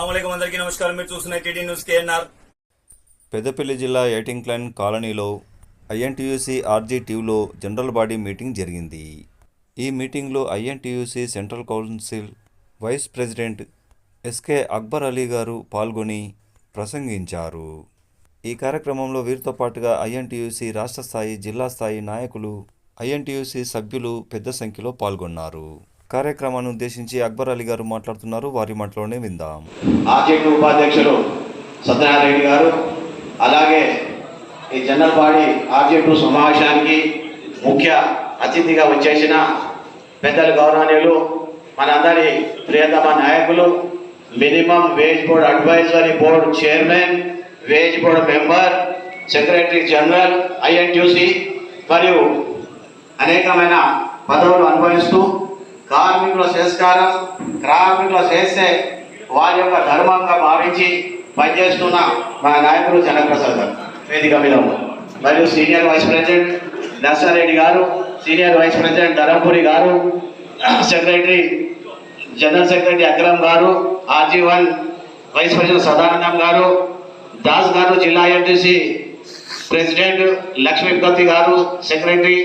నమస్కారం. మీరు చూస్తున్న టీడీ న్యూస్ కేఎన్ఆర్. పెద్దపల్లి జిల్లా ఎయిటింగ్లైన్ కాలనీలో ఐఎన్టీయూసీ ఆర్జీటీయూలో జనరల్ బాడీ మీటింగ్ జరిగింది. ఈ మీటింగ్లో INTUC central council vice president SK Akbar Ali గారు పాల్గొని ప్రసంగించారు. ఈ కార్యక్రమంలో వీరితో పాటుగా ఐఎన్టీయూసీ రాష్ట్ర స్థాయి జిల్లా స్థాయి నాయకులు ఐఎన్టీయూసీ సభ్యులు పెద్ద సంఖ్యలో పాల్గొన్నారు. కార్యక్రమాన్ని ఉద్దేశించి అక్బర్ అలీ గారు మాట్లాడుతున్నారు. వారి మాటలోనే విందాం. ఆర్జేపీ ఉపాధ్యక్షులు సత్యనారాయణ గారు అలాగే ఈ జనరల్ బాడీ ఆర్జేపీ సమావేశానికి ముఖ్య అతిథిగా వచ్చేసిన పెద్దలు గౌరవనీయులు మనందరి ప్రియతమ నాయకులు minimum wage board advisory board chairman wage board member secretary general INTUC మరియు అనేకమైన పదవులు అనుభవిస్తూ కార్మికుల సంస్కారం కార్మికుల చేస్తే వారి యొక్క ధర్మంగా భావించి పనిచేస్తున్న మా నాయకులు జనప్రసాద్ గారు వేదిక మీద మరియు సీనియర్ వైస్ ప్రెసిడెంట్ నర్సారెడ్డి గారు సీనియర్ వైస్ ప్రెసిడెంట్ ధరంపురి గారు సెక్రటరీ జనరల్ సెక్రటరీ అక్రమ్ గారు RG one vice president Sadanandam గారు దాస్ గారు జిల్లా ఎన్టీసీ ప్రెసిడెంట్ లక్ష్మీపతి గారు సెక్రటరీ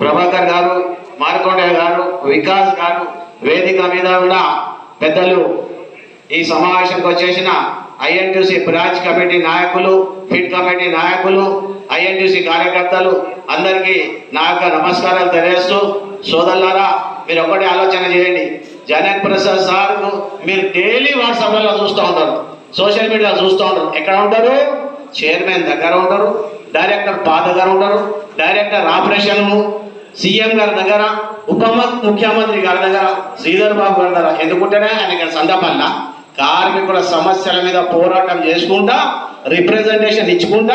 ప్రభాకర్ గారు మార్కొండయ్య గారు వికాస్ గారు వేదిక మీద ఉన్న పెద్దలు ఈ సమావేశంకి వచ్చేసిన ఐఎన్టీసీ బ్రాంచ్ కమిటీ నాయకులు ఫిట్ కమిటీ నాయకులు ఐఎన్టీసీ కార్యకర్తలు అందరికీ నా యొక్క నమస్కారాలు తెలియజేస్తూ సోదరులారా మీరు ఒకటే ఆలోచన చేయండి. జనక్ ప్రసాద్ సార్ మీరు డైలీ వాట్సాప్లలో చూస్తూ ఉంటారు. సోషల్ మీడియాలో చూస్తూ ఉంటారు. ఎక్కడ ఉంటారు? చైర్మన్ దగ్గర ఉంటారు. డైరెక్టర్ పా దగ్గర ఉంటారు. డైరెక్టర్ ఆపరేషన్ సీఎం గారి దగ్గర ఉప ముఖ్యమంత్రి గారి దగ్గర శ్రీధర్ బాబు గారి దగ్గర ఎందుకుంటేనే ఆయన సందర్భంగా కార్మికుల సమస్యల మీద పోరాటం చేసుకుంటా రిప్రజెంటేషన్ ఇచ్చుకుంటా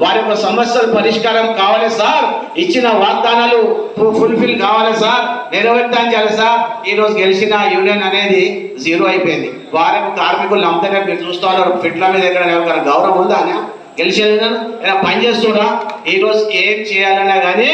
వారి యొక్క సమస్యలు పరిష్కారం కావాలి సార్. ఇచ్చిన వాగ్దానాలు ఫుల్ఫిల్ కావాలి సార్. నెరవేర్చాలి సార్. ఈరోజు గెలిచిన యూనియన్ అనేది జీరో అయిపోయింది. వారి యొక్క కార్మికులు నమ్మకంగా మీరు చూస్తూ ఉన్నారు. ఫిట్ల మీద ఎక్కడ గౌరవం ఉందా గెలిచేదా పని చేస్తున్నా ఈరోజు ఏం చేయాలన్నా కానీ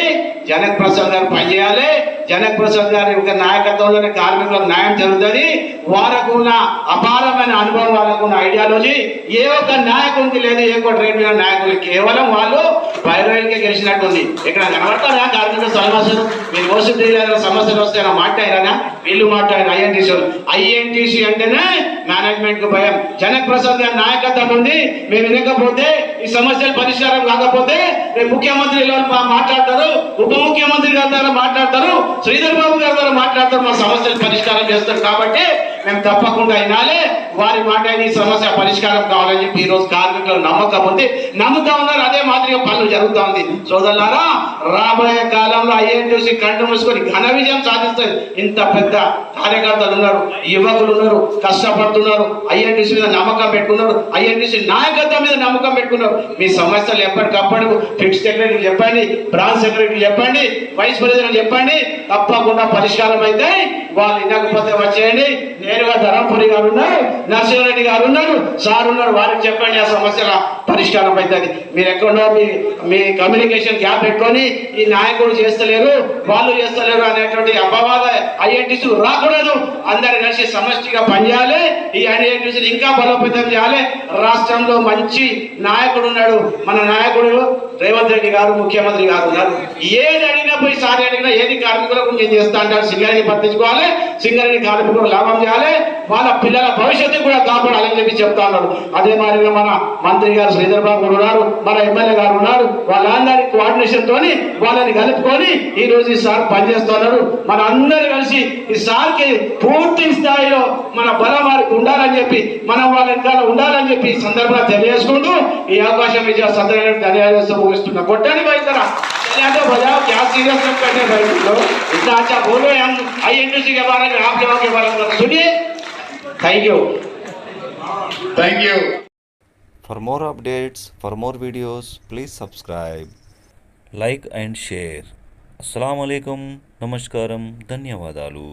జనక్ ప్రసాద్ గారు పనిచేయాలి జనక్ ప్రసాద్ గారి యొక్క నాయకత్వంలోనే కార్మికులకు న్యాయం జరుగుతుంది. వారికి ఉన్న అపారమైన అనుభవం వాళ్ళకు ఉన్న ఐడియాలజీ ఏ ఒక్క నాయకునికి లేదు ఏ ఒక్క ట్రేడ్ యూనియన్ నాయకులు కేవలం వాళ్ళు పైరవైల్కే గెలిచినట్టుంది ఇక్కడ కనబడతారా కార్మిక సమస్యలు మీరు వసతి సమస్యలు వస్తే మాట్లాడారా? వీళ్ళు మాట్లాడారు ఐఎన్టీసీ ఐఎన్టీసీ అంటేనే మేనేజ్మెంట్కు భయం. జనక్ ప్రసాద్ గారి నాయకత్వం ఉంది. మేము వినకపోతే ఈ సమస్యలు పరిష్కారం కాకపోతే రేపు ముఖ్యమంత్రి మా- మాట్లాడతారు ఉప ముఖ్యమంత్రి గారి ద్వారా మాట్లాడతారు శ్రీధర్ బాబు గారి ద్వారా మాట్లాడతారు మా సమస్యలు పరిష్కారం చేస్తారు. కాబట్టి మేము తప్పకుండా వినాలి. వారి మాట ఈ సమస్య పరిష్కారం కావాలని చెప్పి ఈ రోజు కార్మికులు నమ్మకం ఉంది. నమ్ముతా ఉన్నారు అదే మాదిరిగా పనులు జరుగుతూ ఉంది. సోదరులారా రాబోయే కాలంలో ఐఎన్టీసీ కళ్ళు మూసుకొని ఘన విజయం సాధిస్తుంది ఇంత పెద్ద కార్యకర్తలు ఉన్నారు యువకులు ఉన్నారు కష్టపడుతున్నారు ఐఎన్టీసీ మీద నమ్మకం పెట్టుకున్నారు ఐఎన్టీసీ నాయకత్వం మీద నమ్మకం పెట్టుకున్నారు. మీ సమస్యలు ఎప్పటికప్పుడు ఫిక్స్ సెక్రటరీ చెప్పండి బ్రాంచ్ సెక్రటరీ చెప్పండి వైస్ ప్రెసిడెంట్ చెప్పండి తప్పకుండా పరిష్కారం అయితే వాళ్ళు వినకపోతే వచ్చేయండి. నేరుగా ధరంపురి గారు ఉన్నారు నరసింహారెడ్డి గారు ఉన్నారు సార్ ఉన్నారు వారికి చెప్పండి ఆ సమస్యల పరిష్కారం అవుతుంది మీరు ఎక్కడో మీ మీ కమ్యూనికేషన్ గ్యాప్ పెట్టుకొని ఈ నాయకుడు చేస్తలేరు వాళ్ళు చేస్తలేరు అనేటువంటి అపవాద ఐఎన్టీసీ రాకూడదు. అందరు కలిసి సమష్టిగా పనిచేయాలి. ఈ ఐఎన్టీసీ ఇంకా బలోపేతం చేయాలి. రాష్ట్రంలో మంచి నాయకుడు ఉన్నాడు. మన నాయకుడు రేవంత్ రెడ్డి గారు ముఖ్యమంత్రి గారు ఉన్నారు. ఏది అడిగినా పోయి సారి అడిగినా ఏది కార్మికులకు నేను చేస్తా అంటారు సింగరేణి పట్టించుకోవాలి. సింగరేణి కార్మికులు లాభం చేయాలి. వాళ్ళ పిల్లల భవిష్యత్తు కూడా కాపాడాలని చెప్పి చెప్తా ఉన్నాడు. అదే మాదిరిగా మన మంత్రి గారు శ్రీధర్ బాబు గారు ఉన్నారు మన ఎమ్మెల్యే గారు ఉన్నారు. వాళ్ళందరి కోఆర్డినేషన్ తోని వాళ్ళని కలుపుకొని ఈ రోజు ఈ సార్ పనిచేస్తున్నారు మన అందరు కలిసి ఈ సార్కి పూర్తి స్థాయిలో మన బలం వారికి ఉండాలని చెప్పి మనం వాళ్ళ వెనకాల ఉండాలని చెప్పి ఈ సందర్భంగా తెలియజేసుకుంటూ ఈ అవకాశం ఇచ్చే సందర్భంగా తెలియజేస్తూ ముగిస్తున్నా. కొట్టండి బయట यादव भजाओ क्या सीरियस सब करने बैठे लोग इतना अच्छा बोलो हम आईएनटीसी के बारे में आप लोगों के बारे में सुनिए thank you thank you For more updates, for more videos, please subscribe, like and share. Assalamu alaikum, namaskaram, dhanyavadalu.